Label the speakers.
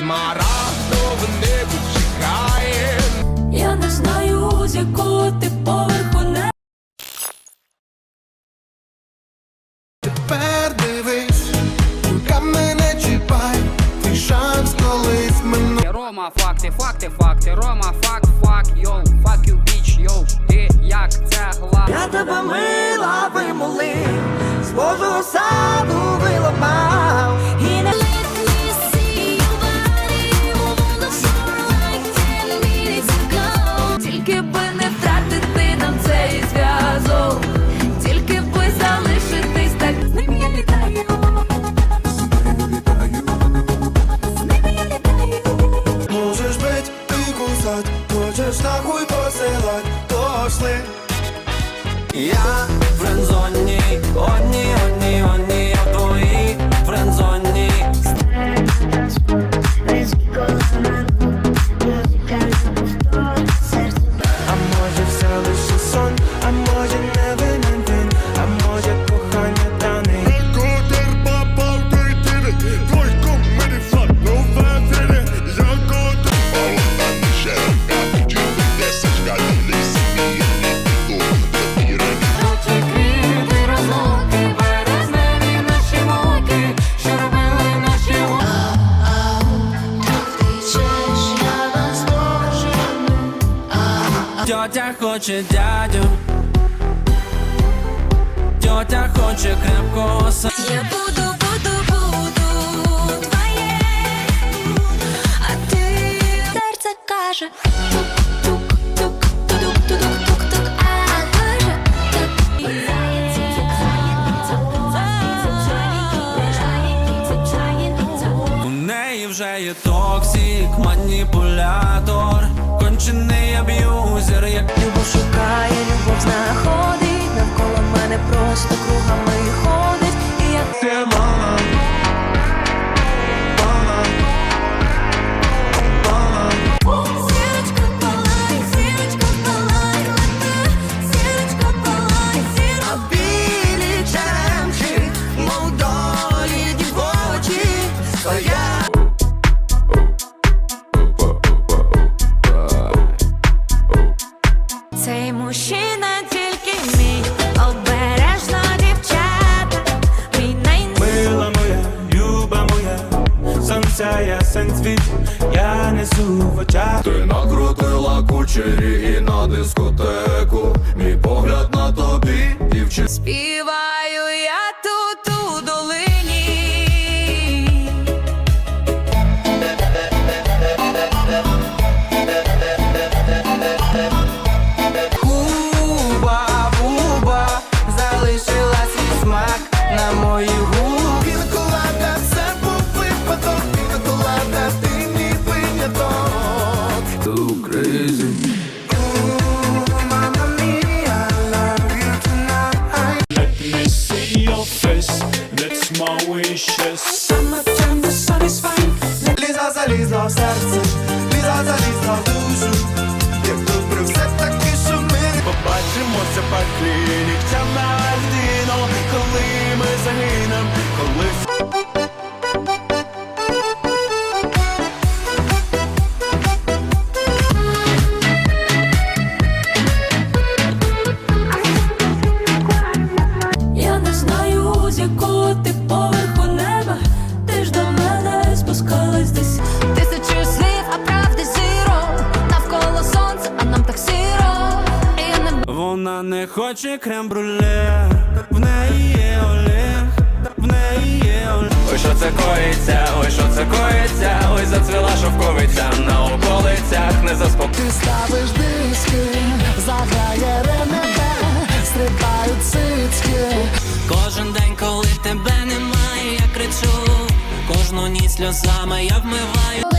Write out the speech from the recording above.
Speaker 1: смарагдове небо чекає.
Speaker 2: Я не знаю, з якого ти поверху не
Speaker 3: Тепер дивись, руками мене чіпай, твій шанс колись мене.
Speaker 4: Рома, факти, факти, факти, Рома, факт, фак, йоу, fuck
Speaker 3: нахуй посилать, пошли.
Speaker 5: Я в френдзоні, Тьотя хоче дядю. Тьотя хоче крепкого са.
Speaker 2: Я буду, буду, буду твоє, а ти серце каже
Speaker 5: У неї вже є токсик, маніпулятор, кончений аб'юзер, як
Speaker 6: Любов шукає, любов знаходить, навколо мене просто кругами
Speaker 3: ясен світ, я несу в очах.
Speaker 1: Ти накрутила кучері і на дискотеку. Мій погляд на тобі, дівчина.
Speaker 2: Співаю
Speaker 7: face. That's my wishes.
Speaker 2: Summertime, the sun is fine. Liza, zalizla w serce, liza, zalizla w duszy.
Speaker 5: Вона не хоче крем-бруле, в неї є Олег, в неї є Олег. Ой, що це коїться, ой, що це коїться, ой, зацвіла шовковиця на околицях, не заспокоїться.
Speaker 3: Ти ставиш диски, заграє РНБ, стрибають цицьки.
Speaker 5: Кожен день, коли тебе немає, я кричу, кожну ніч сльозами я вмиваю.